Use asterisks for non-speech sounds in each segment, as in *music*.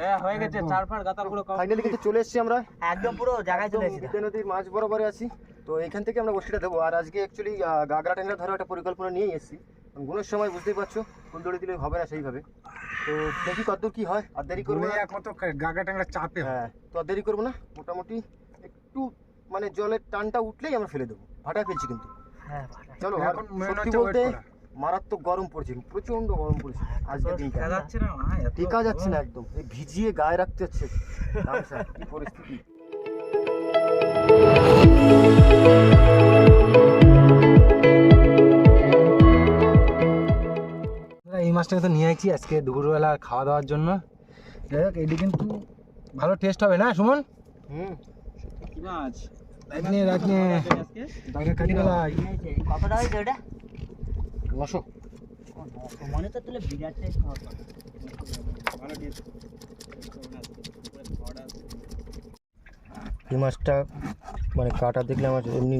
হ্যাঁ হয়ে গেছে চার ফার গাতা পুরো ফাইনালি কিন্তু চলে এসেছি আমরা। একদম পুরো জায়গায় চলে এসেছি। বিদ্যা নদীর মাঝ বরাবরে আছি। তো এখান থেকে আমরা বসিটা দেবো। আর আজকে অ্যাকচুয়ালি গাগরা ট্যাংরা ধরার একটা পরিকল্পনা নিয়েই এসেছি। গুণের সময় বুঝতেই পারছ দড়ি দিলে হবে না সেইভাবে। তো দেখি কতদূর কি হয় আর দেরি করব টাংরা চাপে হ্যাঁ। তো আর দেরি করব না। মোটামুটি একটু মানে জলের টানটা উঠলেই আমরা ফেলে দেবো। ভাটায় ফেলছি কিন্তু। হ্যাঁ চলো এখন সত্যি বলতে। মারাত্মক গরম পড়ছে প্রচণ্ড গরম পড়ছে আজকে দিনটা। যাচ্ছে না টেকা যাচ্ছে না একদম এই ভিজিয়ে গায়ে রাখতে হচ্ছে। কি পরিস্থিতি? এই মাছটাকে তো নিয়ে আইছি আজকে দুপুরবেলা খাওয়া দাওয়ার জন্য। যাই হোক এটি কিন্তু ভালো টেস্ট হবে না সুমন? হুম। কি মাছ? রাখনে রাখনে আজকে তাকে কাটি নশো মনে তো তুলে বিরাট টেস্ট হবে ভালো টেস্ট এই মাছটা মানে কাটা দেখলে আমার এমনি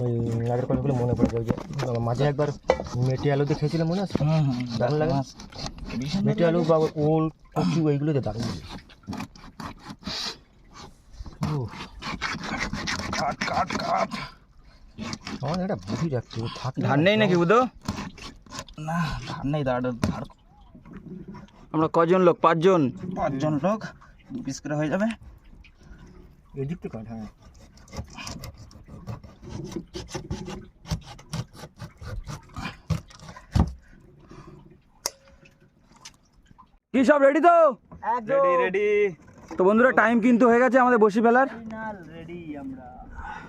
ওই আগের কথাগুলো মনে পড়ে যায় যে মাঝে একবার মেটে আলু দিয়ে খেয়েছিলাম মনে আছে? দারুণ লাগে? মেটে আলু বা ওল কচু এইগুলোতে দারুণ লাগে। উহ, কাট কাট কাট। আমার একটা রাখছে ও ধান নেই নাকি বুধো? না ধান নেই দাঁড়া ধার আমরা কজন লোক পাঁচজন পাঁচজন লোক দু পিস করে হয়ে যাবে এদিক থেকে কাট হ্যাঁ কি সব রেডি তো একদম রেডি রেডি তো বন্ধুরা টাইম কিন্তু হয়ে গেছে আমাদের বসি ফেলার ফাইনাল রেডি আমরা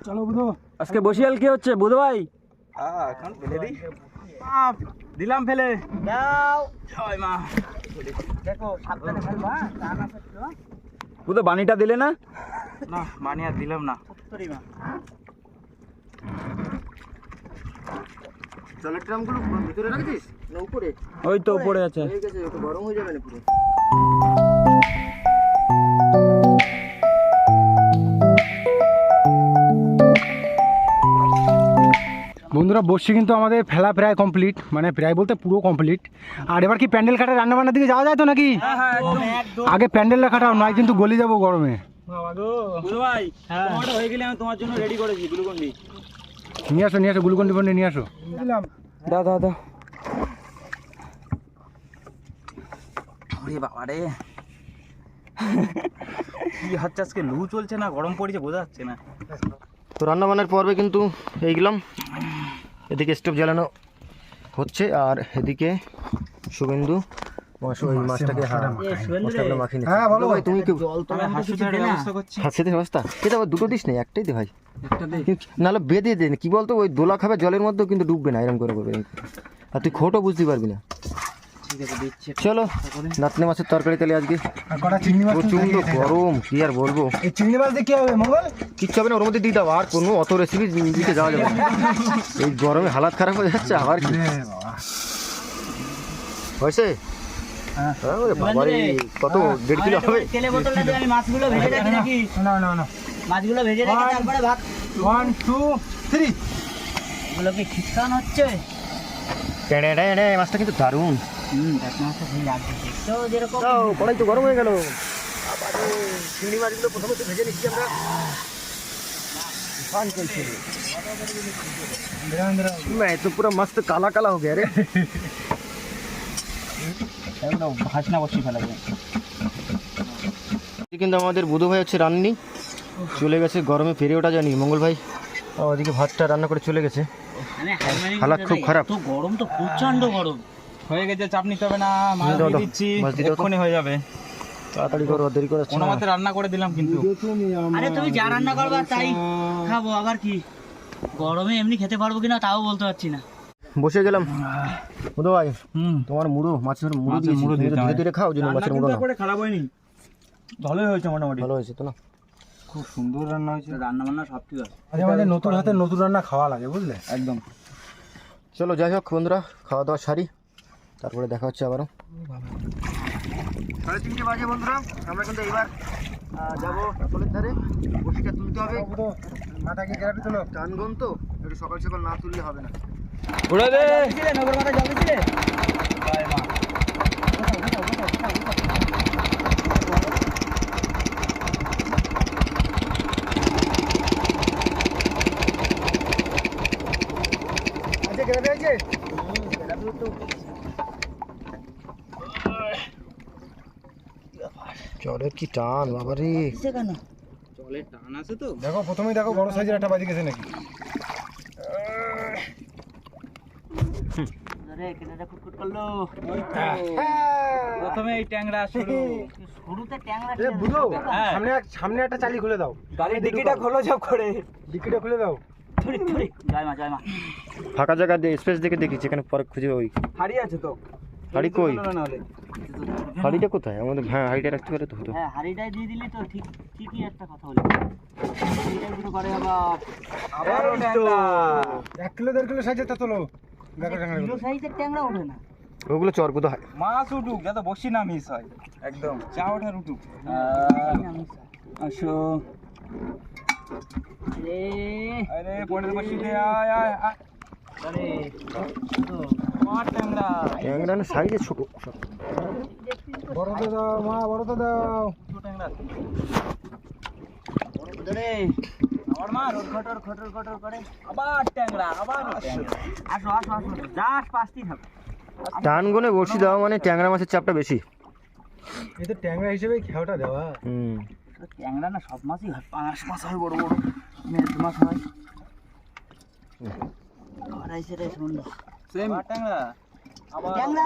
চলো বুধো আজকে বসিয়াল কি হচ্ছে বুধ ভাই এখন ফেলে দিই দিলাম ফেলে। দাও। ছয় মা। দেখো সাবধানে ফেলব হ্যাঁ তা না ফেলব বুধ বানিটা দিলে না? না বানি আর দিলাম না। সরি মা। জলের ট্রামগুলো ভিতরে রাখছিস? না উপরে। ওই তো উপরে আছে। গেছে ওটা গরম হয়ে যাবে না পুরো। বন্ধুরা বসছি কিন্তু আমাদের ফেলা প্রায় কমপ্লিট মানে প্রায় বলতে পুরো কমপ্লিট আর এবার কি প্যান্ডেল কাটা রান্না বান্নার দিকে যাওয়া যায় তো নাকি? একদম। আগে প্যান্ডেলটা কাটাও নয় কিন্তু গলি যাব গরমে। হয়ে। গেলে আমি তোমার জন্য রেডি করেছি গ্লুকন্ডি। নিয়ে আসো নিয়ে আসো গুলকন্ডি ফন্ডি নিয়ে আসো। দা দা দা ওরে বাবা রে। কি হচ্ছে আজকে লু চলছে না গরম পড়ছে বোঝা যাচ্ছে না। তো রান্না বান্নার পর্বে কিন্তু এইগুলাম। এদিকে স্টোভ জ্বালানো হচ্ছে আর এদিকে শুভেন্দু মাছটাকে হ্যাঁ। হ্যাঁ, দুটো দিস নেই একটাই দে ভাই। নাহলে বেঁধে দে কি বলতো ওই দোলা খাবে জলের মধ্যেও কিন্তু ডুববে না এরকম করে করবে আর তুই খোটও বুঝতে পারবি না। চলো নাতনি মাছের তরকারি তাহলে আজকে প্রচণ্ড গরম কি আর বলব? চিংড়ি মাছ দিয়ে কি হবে মঙ্গল? কিচ্ছু হবে না ওর মধ্যে দিয়ে দাও আর কোনো অত রেসিপি দিতে যাওয়া যাবে এই গরমে হালাত খারাপ হয়ে যাচ্ছে আবার কি? হয়েছে? হ্যাঁ। কত দেড় কিলো হবে? তেলে বোতলটা দিয়ে আমি মাছগুলো ভেজে রাখি নাকি? না না না মাছগুলো ভেজে রেখে তারপরে ভাত। ওয়ান টু থ্রি এগুলো কি হচ্ছে? টেড়ে টেড়ে, মাছটা কিন্তু দারুণ। হুম দেখ মাছটা সেই লাগছে দেখতেও যেরকম দাও, কড়াই তো গরম হয়ে গেল আবারও চিংড়ি মাছগুলো প্রথমে তো ভেজে নিচ্ছি আমরা তুফান চলছে मैं तो पूरा मस्त काला काला हो गया रे একদম ভাসনা বসি ফেলা যায় কিন্তু আমাদের বুধ ভাই হচ্ছে রান্নি চলে গেছে গরমে ফেরে ওঠা জানি মঙ্গল ভাই ও, ওদিকে ভাতটা রান্না করে চলে গেছে মানে হাইমানি হালাত খুব খারাপ। তো গরম তো প্রচন্ড গরম হয়ে গেছে চাপ নিতে হবে না মাছ দিয়ে দিচ্ছি দিয়ে। এক্ষুনি হয়ে যাবে। তাড়াতাড়ি করো দেরি করে কোনো মতে রান্না করে দিলাম কিন্তু। আরে তুমি যা রান্না করবা তাই খাব আবার কি? গরমে এমনি খেতে পারব কিনা তাও বলতে পারছি না। বসে গেলাম। বুধ ভাই হুম। তোমার মুড়ো মাছের মুড়ো দিয়েছি। মুড়ো তো ধীরে ধীরে খাও জন্য মাছের মুড়ো না করে খারাপ হয়নি। ভালোই হয়েছে মোটামুটি। ভালো হয়েছে তো না? খুব সুন্দর রান্না হয়েছে। রান্না বান্না সব ঠিক আছে। আরে আমাদের নতুন হাতে নতুন রান্না খাওয়া লাগে বুঝলে? একদম। চলো যাই হোক বন্ধুরা খাওয়া দাওয়া সারি। তারপরে দেখা হচ্ছে আবারও। সাড়ে তিনটে বাজে বন্ধুরা আমরা কিন্তু এইবার যাব কলের ধারে। বসিটা তুলতে হবে। মাথাকে কেরাটি তোলো। টানগন তো একটু সকাল সকাল না তুললে হবে না। ঘুরে দে। নগর মাথা জল দিছিলে জলের কি টান জলের আছে তো। দেখো প্রথমেই দেখো বড় সাইজের একটা বাজি গেছে নাকি। আরে কেনাটা কুটকুট করল। প্রথমে এই ট্যাংরা শুরু। শুরুতে ট্যাংরা বুঝো হ্যাঁ। সামনে সামনে একটা চালি খুলে দাও। গাড়ির ডিকিটা খোলো সব করে। ডিকিটা খুলে দাও। ফাঁকা জায়গা দিয়ে স্পেস দেখে দেখি যেখানে পরে খুঁজে ওই। হাড়ি আছে তো। হাড়ি কই? হাড়িটা কোথায়? আমাদের হ্যাঁ হাড়িটা রাখতে পারে তো হতো হ্যাঁ হাড়িটাই দিয়ে দিলি তো ঠিক ঠিকই একটা কথা বলি হাড়িটাই দুটো করে আবার ট্যাংরা। এক কিলো দেড় কিলো সাইজের তা তোলো। দেখো কিলো সাইজের ট্যাংরা ওঠে না। ওগুলো চরগুলো হয়। মাছ উঠুক যাতে বসি না মিস হয় একদম। চা ওঠার উঠুক। আসো। আরে। আরে পরের বসি দে আয় আয় আয়। আরে ট্যাংরা ট্যাংরা না সাইজে ছোট। সব। বড়তে দাও মা বড়তে দাও। ছোট আবার মার খটর খটর খটর করে। আবার ট্যাংরা আবার ট্যাংরা। আসো আসো আসো জাস্ট পাঁচটি থাকো টান গুনে বসি দেওয়া মানে ট্যাংরা মাছের চাপটা বেশি। এই তো ট্যাংরা হিসেবে খেয়াটা দেওয়া। হুম। ট্যাংরা না সব মাছই হয় পাঁচ মাছ হয় বড় বড়। মাছ হয়। সেম ট্যাংরা।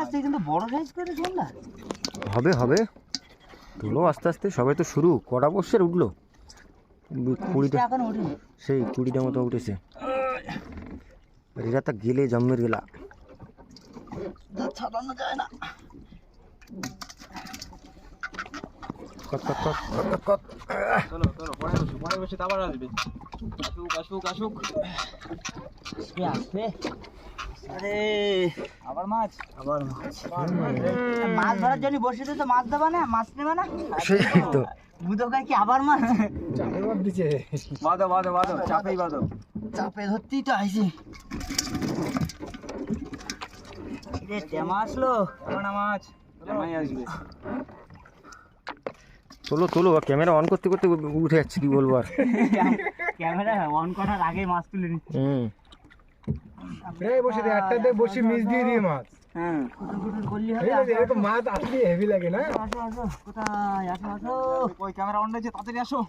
আসছে? কিন্তু বড় সাইজ করে সন্ধ্যা হবে হবে। তুলো আস্তে আস্তে সবে তো শুরু। কটা বর্ষের উঠল? কুড়িটা। এখন সেই কুড়িটা মতো উঠেছে। রেজাটা গেলে জন্মের গেলা। ছাড়ানো যায় না। কত কত কত কত কত চলো চলো পরে বসি পরে বসি আবার আসবে আসুক আসুক আসুক। আসবে আসবে? আরে আবার মাছ? আবার মাছ। মাছ। ধরার জন্য বসে তো মাছ দেবা না মাছ নেবে না? সেই তো। বুধকার কি আবার মাছ? চাপে বাদ দিছে। বাঁধো বাঁধো বাঁধো চাপেই বাঁধো। চাপে ধরতেই তো আইছি। রে টেমা আসলো। না মাছ জামাই আসবে। তোলো তোলো ক্যামেরা অন করতে করতে উঠে যাচ্ছে কি বলব আর? *laughs* ক্যামেরা অন করার আগে মাছ তুলে নিচ্ছি। হুম। প্রায় বসে দিয়ে বসে মিস দিয়ে দিয়ে মাছ হ্যাঁ। কুটুর কুটুর করলি হবে এরকম মাছ আসলে হেভি লাগে না? আসো আসো কোথায়? আসো আসো। ওই ক্যামেরা অন তাড়াতাড়ি আসো।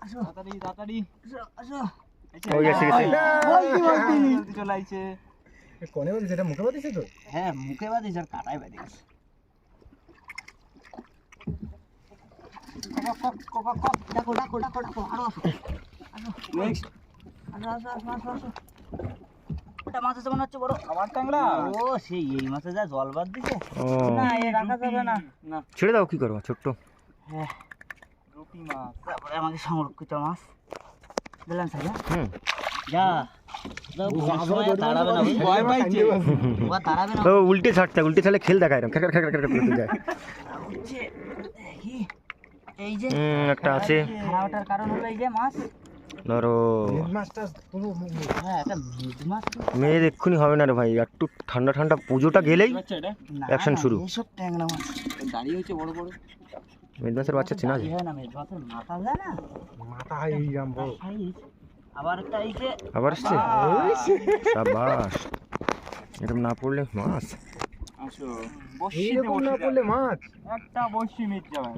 আসো। তাড়াতাড়ি তাড়াতাড়ি। আসো আসো। ওই এসে গেছে। বলতি বলতি চলে আইছে। কনে বলছে সেটা মুখে বাদিছে তো? হ্যাঁ মুখে বাদিস আর কাটাই বাদিস ডাকো ডাকো ডাকো ডাকো আরও আসো আসো আসো আসো আসো আসো আসো ওটা মাছ আছে মনে হচ্ছে বড় আবার ট্যাংরা ও সেই এই মাছে যা জল বাদ দিছে না এ রাখা যাবে না না ছেড়ে দাও কি করব ছোট্ট হ্যাঁ রুটি মাছ তারপরে আমাকে সংরক্ষিত মাছ দিলাম স্যার হুম উল্টে ছাড়তে উল্টে ছাড়লে খেল দেখায় এরকম খ্যাকার খ্যাকার খ্যাকার করতে যায় দেখি এই যে একটা আছে। ওঠার কারণ হলো এই যে মাছ। ধরো। হ্যাঁ। মেয়ের এক্ষুনি হবে না রে ভাই একটু ঠান্ডা ঠান্ডা পুজোটা গেলেই বাচ্চা এটা? না, Action না, শুরু। এসব ট্যাংরা মাছ। দাঁড়িয়ে হয়েছে বড় বড়। মেদ মাছের বাচ্চা চেনা যায় না মাথা যায় না মাথা হয় এই বড় আবার একটা এই যে আবার এসছে? সাবাস। এরকম না পড়লে মাছ।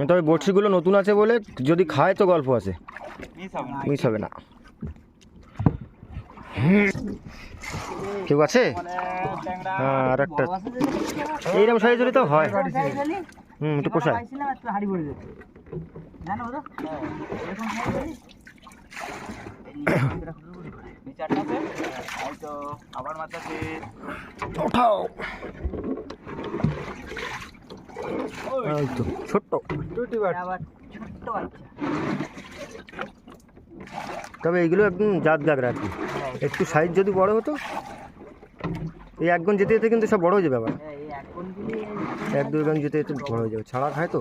তবে বড়শিগুলো নতুন আছে বলে যদি খায় তো গল্প আছে। মিস হবে না। কেউ আছে? মানে হ্যাঁ আর একটা এইরকম সাইজ হলে তো হয়। হুম একটু পোষায়। পাইছিলাম, একটু হাড়ি পড়ে যেত। জানো এই তো আবার ওঠাও। এই তো ছোট্ট। আবার ছোট্ট বাচ্চা। তবে এইগুলো একদম জাত গাগরা আর কি। একটু সাইজ যদি বড় হতো এই একগুণ যেতে যেতে কিন্তু সব বড় হয়ে যাবে আবার। হ্যাঁ, এক দুই গুণ যেতে যেতে বড় হয়ে যাবে। ছাড়া খায় তো।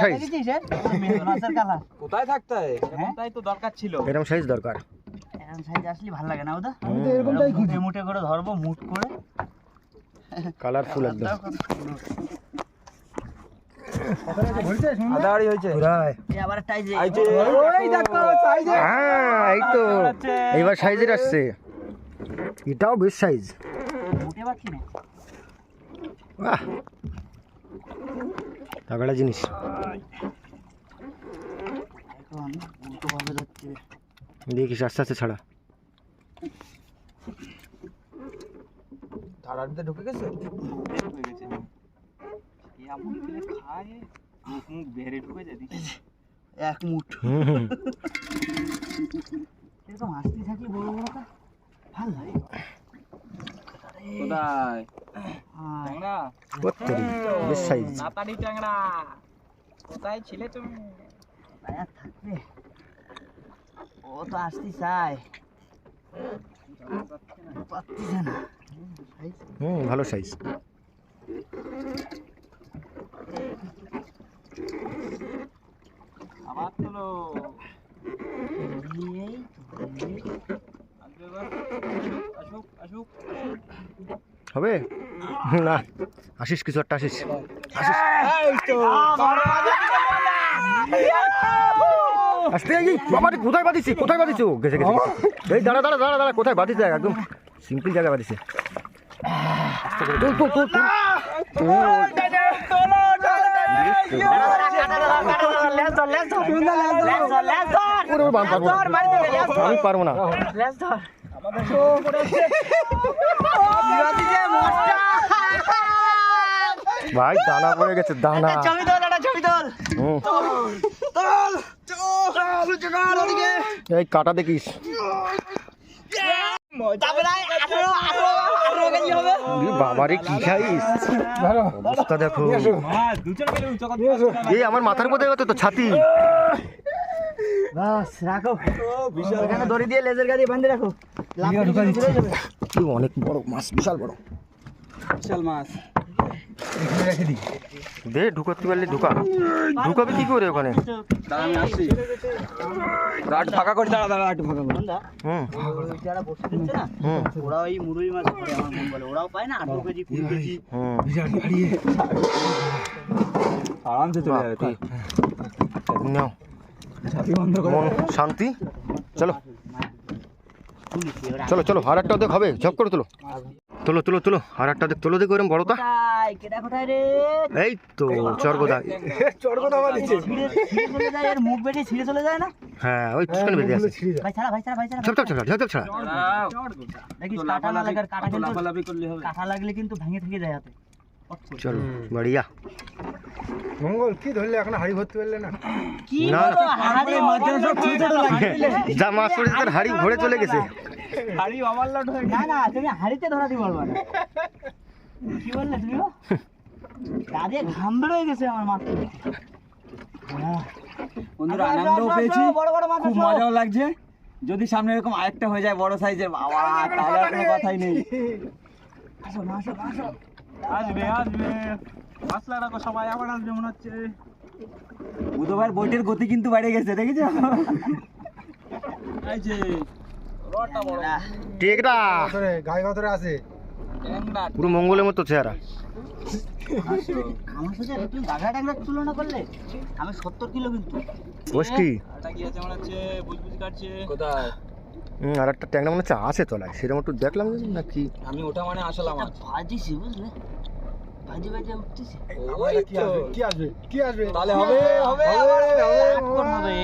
সাইজ। কোথায় থাকতে তাই তো দরকার ছিল। এরকম সাইজ দরকার। আসলে ভালো লাগে না ওটা? করে ধরবো মুঠ করে। কালারফুল একদম। হ্যাঁ এই তো। এইবার সাইজের আসছে। এটাও বেশ সাইজ বাহ। তাগড়া জিনিস। দেখিস আস্তে আস্তে ছাড়া। ধারার ভিতরে ঢুকে গেছে? ঢুকে গেছে এমন করে খায়? মুখ মুখ বেরে ঢুকে যায় দেখি। এক মুঠ। হুম হুম। এরকম আসতে থাকি বড় বড়টা? ভালো লাগে। কোথায়? আর ট্যাংরা। কোথায় ছিলে তুমি? থাকবে। ও তো আসতে হুম ভালো সাইজ। আবার আসবে এবার। আসুক আসুক। হবে? না। আসিস কিছু একটা আসিস। আসতে এই বাবা কোথায় বাঁধিছি? কোথায় বাঁধিছি? গেছে। এই দাঁড়া দাঁড়া দাঁড়া দাঁড়া কোথায় বাঁধিছে? একদম সিম্পল বাঁধিছে। আমি পারব না। ভাই দানা পড়ে গেছে দানা। ছবি তোল একটা ছবি তোল। হুম। এই কাটা দেখিস। উরে বাবারে কি খাইস? অবস্থা দেখো। এই আমার মাথার উপর তো ছাতি। রাখো। এখানে দড়ি দিয়ে লেজার গাড়ি বাঁধে রাখো। অনেক বড় মাছ বিশাল বড়। বিশাল মাছ। দে ঢুকাতে পারলে ঢুকা। ঢুকাবি কি করে ওখানে? আমি আসছি। রাট ফাঁকা করে। দাঁড়া দাঁড়া একটু ফাঁকা করে। বন্ধা, হুম। যারা বসে দিচ্ছে না ওরা ওই মুরুই মাছ ধরে আমার মন বলে। ওরাও পায় না আঠারো কেজি কুড়ি কেজি। হুম। আরামসে চলে যাবে বাপরে। নাও। মন শান্তি। চলো। চলো চলো আর একটা দেখ হবে ঝপ করে তোলো। তোলো তোলো তোলো আর একটা দেখ তোলো দেখ ওরম বড়টা। এই তো চর্গদা ছিঁড়ে ছিঁড়ে চলে যায় এর মুখ বেটে ছিঁড়ে চলে যায় না? হ্যাঁ ওই পিছনে বেরিয়ে আছে ভাই ছাড়া ভাই ছাড়া ভাই ছাড়া ঝপ ঝপ ঝপ ছাড়া। দেখিস কাটা লাগার কাটা কিন্তু লাফালাফি করলে হবে। কাটা লাগলে কিন্তু ভেঙে থেকে যায় হাতে। চলো বাড়িয়া। মঙ্গল কি ধরলে? এখন হাড়ি ভর্তি পারলে না? কি বলো হাড়ি সব ছোট ছোট যা মাছ পড়েছে তার হাড়ি ভরে চলে গেছে। হাড়ি ওভারলোড হয়ে না না তুমি হাড়িতে ধরাতে পারবে না। কি বললে তুমি ঘাম বেরোয় গেছে আমার মাছ বন্ধুরা আসো, আসো, আনন্দও আসো, পেয়েছি। বড় বড় খুব মজাও লাগছে। যদি সামনে এরকম আরেকটা হয়ে যায় বড় সাইজের বাবা তাহলে কোনো কথাই নেই। আসো আসো আসো। আসবে আসবে। রাখো সবাই আবার আসবে মনে হচ্ছে। বুধবার বইটের গতি কিন্তু বেড়ে গেছে দেখেছ? এই যে রটা বড়। না, গায়ে গতরে আছে। পুরো মঙ্গলের মতো চেহারা। আমার সাথে একটু দাগা টাগা তুলনা করলে আমি সত্তর কিলো কিন্তু। বস কি? আছে হচ্ছে? বুঝবুঝ কাটছে। কোথায়? হুম, আর একটা ট্যাংরা মনে হচ্ছে আছে তলায়। সেরকম একটু দেখলাম না কি আমি ওটা মানে আসলাম ভাজিছি বুঝলে? ভাজি ভাজি উঠতেছে। ওই তো। কি আসবে? কি আসবে? তাহলে হবে হবে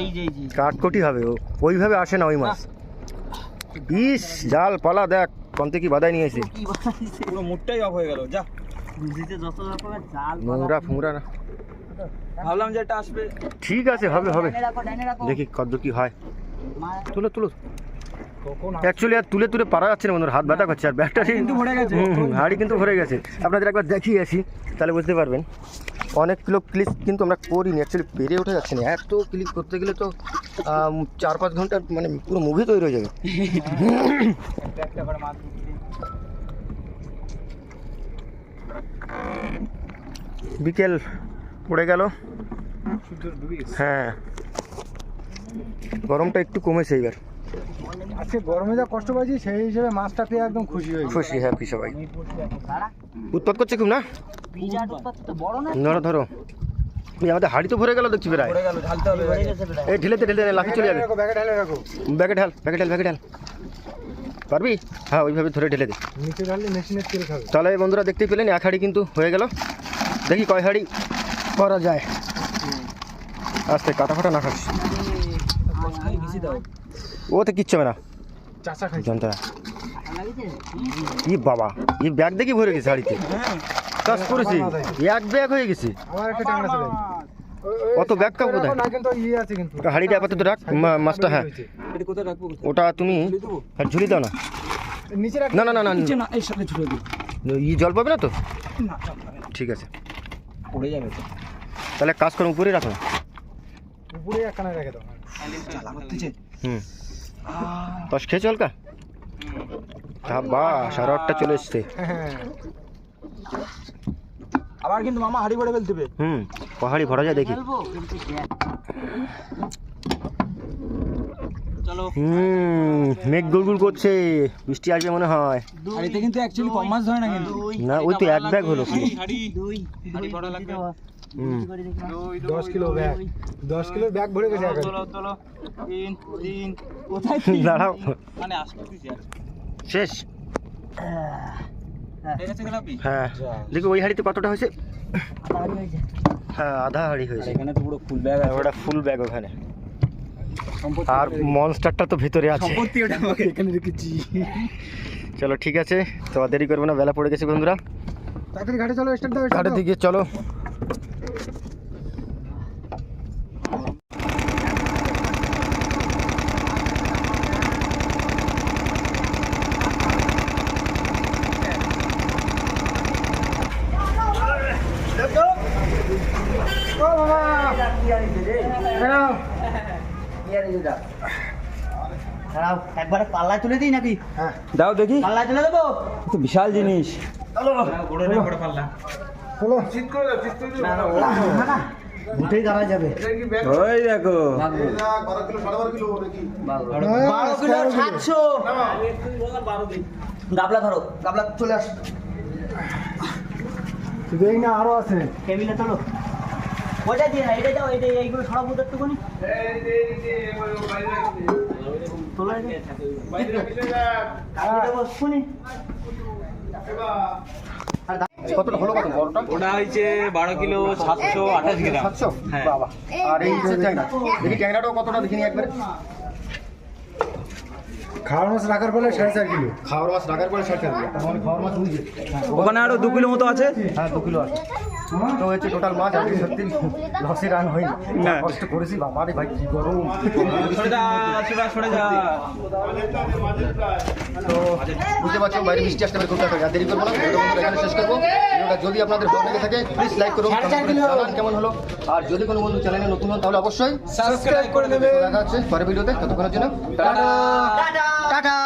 এই যে এই যে কাঠকটি হবে ও। ওইভাবে আসে না ওই মাছ। ইস জাল পালা দেখ কন্তে কি বাদায় নিয়ে এসে। কি পুরো মুডটাই অফ হয়ে গেল যা। যত রকমের জাল নোংরা ফুংরা না। ভাবলাম যে এটা আসবে। ঠিক আছে হবে হবে। দেখি কত কি হয়। তুলো তুলো। অ্যাকচুয়ালি আর তুলে তুলে পারা যাচ্ছে না বন্ধুরা হাত ব্যথা করছে আর ব্যাগটা কিন্তু ভরে গেছে। হাড়ি কিন্তু ভরে গেছে। আপনাদের একবার দেখিয়ে আসি তাহলে বুঝতে পারবেন। অনেক কিলো ক্লিক কিন্তু আমরা করিনি অ্যাকচুয়ালি পেরে ওঠা যাচ্ছে না। এত ক্লিক করতে গেলে তো চার পাঁচ ঘণ্টা মানে পুরো মুভি তৈরি হয়ে যাবে। বিকেল পড়ে গেল। হ্যাঁ। গরমটা একটু কমেছে এইবার আজকে গরমে যা কষ্ট পাইছি সেই হিসেবে মাছটা পেয়ে একদম খুশি হয়ে খুশি হ্যাপি সবাই। উৎপাত করছে খুব না? বিরাট উৎপাত তো বড় না? ধরো। ধরো আমাদের হাড়ি তো ভরে গেল দেখছি প্রায়। পড়ে গেল ঢালতে হবে ভরে গেছে প্রায়। এই ঢেলেতে ঢেলে লাফি চলে যাবে। রাখো ব্যাগে ঢেলে ঢাল ব্যাগে ঢাল ব্যাগে ঢাল। পারবি? হ্যাঁ ওইভাবে ধরে ঢেলে দে। তাহলে বন্ধুরা দেখতেই পেলেন এক হাড়ি কিন্তু হয়ে গেল। দেখি কয় হাড়ি করা যায়। আস্তে কাটা ফাটা না খাস। বেশি দাও। ওতে কিচ্ছু হবে না। চাচা খাই জানতে লাগিছে ই বাবা ই ব্যাগ দেখি ভরে গেছে হাড়িতে কাজ করেছি এক ব্যাগ হয়ে গেছে। আমার একটা ট্যাংরা ছিল অত ব্যাগ কাপ কোথায় না কিন্তু আছে কিন্তু। হাড়িটা আপাতত রাখ মা- মাছটা হ্যাঁ। এটা কোথায় রাখব? ওটা তুমি আর ঝুলি দাও না। না না না না। ই জল পাবে না তো। ঠিক আছে। পড়ে যাবে তাহলে কাজ করো উপরে রাখো। উপরে একখানা রেখে দাও। হুম। পাশ খেয়েছো হালকা? আটটা চলে এসছে। হ্যাঁ আবার কিন্তু মামা হাড়ি ভরে ফেলতে হবে। হুম পাহাড়ি ভরা যায় দেখি। হুম মেঘ গুলগুল করছে বৃষ্টি আসবে মনে হয়। হাড়িতে কিন্তু অ্যাকচুয়ালি কম মাছ ধরে না কিন্তু। না ওই তো এক ব্যাগ হলো। দুই দুই ভরা লাগবে। দশ কিলো ব্যাগ। দশ কিলোর ব্যাগ ভরে গেছে এখন। তিন তিন। কোথায় *laughs* দাঁড়াও। মানে শেষ। ঠিক হ্যাঁ দেখি ওই হাড়িতে কতটা হয়েছে? হ্যাঁ আধা হাড়ি হয়েছে। এখানে তো পুরো ফুল ব্যাগ আছে। ওটা ফুল ব্যাগ ওখানে। আর মনস্টারটা তো ভিতরে আছে। সম্পত্তি ওটা আমাকে এখানে রেখেছি। চলো ঠিক আছে। তো দেরি করব না বেলা পড়ে গেছে বন্ধুরা। তাড়াতাড়ি ঘাটে চলো ঘাটের দিকে চলো বেরাও। দাঁড়াও একবারে পাল্লায় তুলে দিই নাকি? হ্যাঁ। দাও দেখি। পাল্লায় তুলে দেবো? তো বিশাল জিনিস। চলো। উঠেই দাঁড়া যাবে। ওই দেখো। বারো কিলো সাতশো। গাবলা ধরো গাবলা চলে আস। দেখ না আরও আছে। টেবিলে তোলো। ওইটা দিয়ে না এটা যাও এটা এইগুলো সরাবো তো একটুখানি। তোলো এটা। কালকে দেবো এক্ষুনি। কতটা হলো কত বড়টা? ওটা হয়েছে বারো কিলো সাতশো আঠাশ গ্রাম। সাতশো? হ্যাঁ। আর এই যে ট্যাংরা। দেখি ট্যাংরাটাও কতটা দেখিনি একবারে। খাওয়ার মাছ রাখার ফলে সাড়ে চার কিলো। খাওয়ার মাছ রাখার পরে ষাট টাকা তার মানে খাওয়ার মাছ ওখানে আরও দু কিলো মতো আছে? হ্যাঁ দু কিলো আছে। তো হচ্ছে টোটাল মাছ আজকে সত্যি লসে রান হয়নি। কষ্ট করেছি বাবারে ভাই কি গরম। তো বুঝতে পারছ বাইরে বৃষ্টি আসতে পারে খুব একটা দেরি করব না এখানে শেষ করব। ভিডিওটা যদি আপনাদের ভালো লেগে থাকে প্লিজ লাইক করুন জানান কেমন হলো। আর যদি কোনো বন্ধু চ্যানেলে নতুন হন তাহলে অবশ্যই সাবস্ক্রাইব করে নেবে দেখা হচ্ছে পরের ভিডিওতে। ততক্ষণের জন্য টাটা। টাটা।